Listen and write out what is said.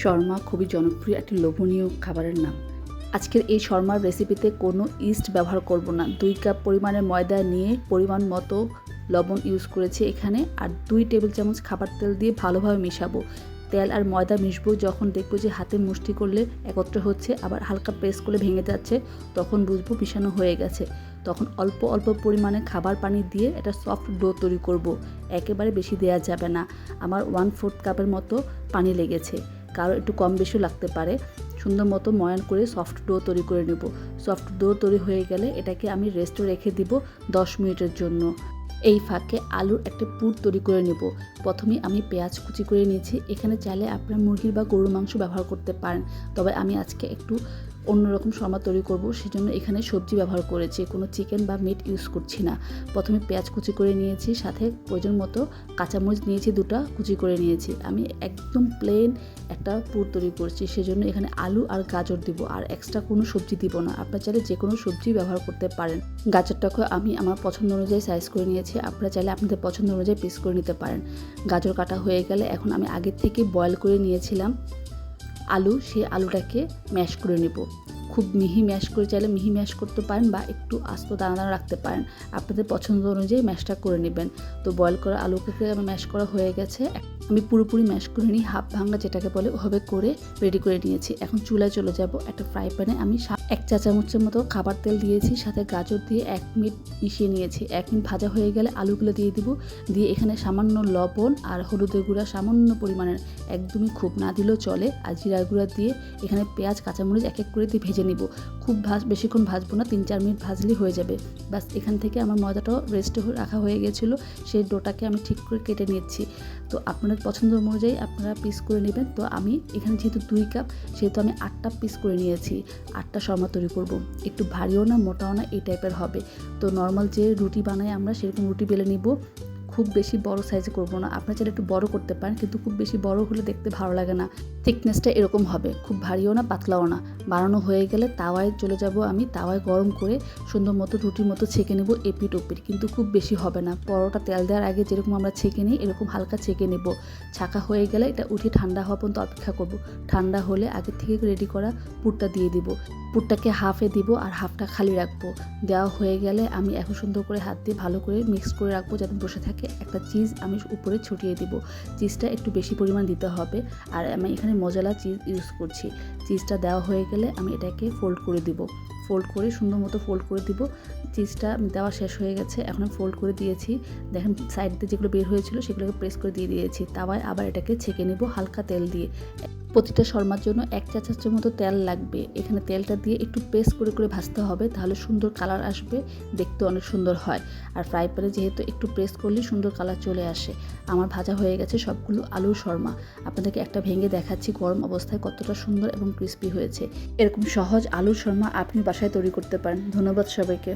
শর্মা খুবই জনপ্রিয় একটি লোভনীয় খাবারের নাম। আজকের এই শর্মার রেসিপিতে কোনো ইস্ট ব্যবহার করব না। দুই কাপ পরিমাণের ময়দা নিয়ে পরিমাণ মতো লবণ ইউজ করেছি এখানে আর দুই টেবিল চামচ খাবার তেল দিয়ে ভালোভাবে মিশাবো। তেল আর ময়দা মিশবো যখন দেখব যে হাতে মুষ্টি করলে একত্র হচ্ছে, আবার হালকা প্রেস করলে ভেঙে যাচ্ছে, তখন বুঝব মিশানো হয়ে গেছে। তখন অল্প অল্প পরিমাণে খাবার পানি দিয়ে এটা সফট ডো তৈরি করব। একেবারে বেশি দেওয়া যাবে না। আমার ওয়ান ফোর্থ কাপের মতো পানি লেগেছে। কারও একটু কম বেশিও লাগতে পারে। সুন্দর মতো ময়ান করে সফট ডো তৈরি করে নেব। সফট ডো তৈরি হয়ে গেলে এটাকে আমি রেস্টে রেখে দিব দশ মিনিটের জন্য। এই ফাঁকে আলুর একটা পুর তৈরি করে নেব। প্রথমে আমি পেঁয়াজ কুচি করে নিয়েছি। এখানে চাইলে আপনার মুরগির বা গরুর মাংস ব্যবহার করতে পারেন। তবে আমি আজকে একটু অন্যরকম শর্মা তৈরি করব, সেজন্য এখানে সবজি ব্যবহার করেছি। কোনো চিকেন বা মিট ইউজ করছি না। প্রথমে পেঁয়াজ কুচি করে নিয়েছি, সাথে প্রয়োজন মতো কাঁচামরিচ নিয়েছি দুটা, কুচি করে নিয়েছি। আমি একদম প্লেন একটা পুর তৈরি করছি, সেজন্য এখানে আলু আর গাজর দিব, আর এক্সট্রা কোনো সবজি দিব না। আপনার চাইলে যে কোনো সবজি ব্যবহার করতে পারেন। গাজরটাকে আমি আমার পছন্দ অনুযায়ী সাইজ করে নিয়েছি, আপনারা চাইলে আপনাদের পছন্দ অনুযায়ী পিস করে নিতে পারেন। গাজর কাটা হয়ে গেলে এখন আমি আগের থেকে বয়েল করে নিয়েছিলাম। আলু সেই আলুটাকে ম্যাশ করে নেব। খুব মিহি ম্যাশ করে চাইলে মিহি ম্যাশ করতে পারেন বা একটু আস্ত দানা রাখতে পারেন। আপনাদের পছন্দ অনুযায়ী ম্যাশটা করে নেবেন। তো বয়েল করা আলুকে আমার ম্যাশ করা হয়ে গেছে। আমি পুরোপুরি ম্যাশ করে নিই, হাফ ভাঙা যেটাকে বলে, ওভাবে করে রেডি করে নিয়েছি। এখন চুলায় চলে যাব একটা ফ্রাই প্যানে আমি এক চা চামচের মতো খাবার তেল দিয়েছি, সাথে গাজর দিয়ে এক মিনিট মিশিয়ে নিয়েছি। এক মিনিট ভাজা হয়ে গেলে আলুগুলো দিয়ে দিব। দিয়ে এখানে সামান্য লবণ আর হলুদের গুঁড়া সামান্য পরিমাণের একদমই খুব না দিলেও চলে। আর জিরা গুঁড়া দিয়ে এখানে পেঁয়াজ, কাঁচামরিচ এক এক করে দিয়ে ভেজে নিব। খুব ভাজ, বেশিক্ষণ ভাজবো না, তিন চার মিনিট ভাজলেই হয়ে যাবে। বাস এখান থেকে আমার ময়দাটাও রেস্টে রাখা হয়ে গেছিল। সেই ডোটাকে আমি ঠিক করে কেটে নিচ্ছি। তো আপনাদের পছন্দ অনুযায়ী আপনারা পিস করে নেবেন। তো আমি এখানে যেহেতু দুই কাপ সেহেতু আমি আটটা পিস করে নিয়েছি। আটটা শর্মা তৈরি করব। একটু ভারীও না, মোটাও না, এই টাইপের হবে। তো নর্মাল যে রুটি বানাই আমরা, সেরকম রুটি বেলে নিব। খুব বেশি বড় সাইজে করব না। আপনার চাইলে একটু বড় করতে পারেন, কিন্তু খুব বেশি বড় হলে দেখতে ভালো লাগে না। থিকনেসটা এরকম হবে। খুব ভারীও না, পাতলাও না। বানানো হয়ে গেলে তাওয়ায় চলে যাব আমি। তাওয়ায় গরম করে সুন্দর মতো রুটির মতো ছেঁকে নেব এপিট ওপিট কিন্তু খুব বেশি হবে না। পরোটা তেল দেওয়ার আগে যেরকম আমরা ছেঁকে নিই, এরকম হালকা ছেঁকে নেব। ছাকা হয়ে গেলে এটা উঠিয়ে ঠান্ডা হওয়া পর্যন্ত অপেক্ষা করব। ঠান্ডা হলে আগে থেকে রেডি করা পুরটা দিয়ে দিব। পুরটাকে হাফে দিব আর হাফটা খালি রাখব। দেওয়া হয়ে গেলে আমি এখন সুন্দর করে হাত দিয়ে ভালো করে মিক্স করে রাখব, যাতে বসে থাকে একটা চিজ আমি উপরে ছড়িয়ে দিব। চিজটা একটু বেশি পরিমাণ দিতে হবে। আর আমি এখানে মজালা চিজ ইউজ করছি। চিজটা দেওয়া হয়ে গেলে আমি এটাকে ফোল্ড করে দিব। ফোল্ড করে সুন্দর মতো ফোল্ড করে দিব। চিজটা দেওয়া শেষ হয়ে গেছে। এখন ফোল্ড করে দিয়েছি। দেখেন সাইড দিয়ে যেগুলো বের হয়েছিল সেগুলোকে প্রেস করে দিয়ে দিয়েছি। তাওয়ায় আবার এটাকে ছেঁকে নেব হালকা তেল দিয়ে। প্রতিটা শর্মার জন্য এক চা চামচের মতো তেল লাগবে। এখানে তেলটা দিয়ে একটু পেস্ট করে করে ভাজতে হবে, তাহলে সুন্দর কালার আসবে, দেখতে অনেক সুন্দর হয়। আর ফ্রাই প্যানে যেহেতু একটু প্রেস করলে সুন্দর কালার চলে আসে। আমার ভাজা হয়ে গেছে সবগুলো আলুর শর্মা। আপনাদেরকে একটা ভেঙে দেখাচ্ছি গরম অবস্থায় কতটা সুন্দর এবং ক্রিস্পি হয়েছে। এরকম সহজ আলুর শর্মা আপনি বাসায় তৈরি করতে পারেন। ধন্যবাদ সবাইকে।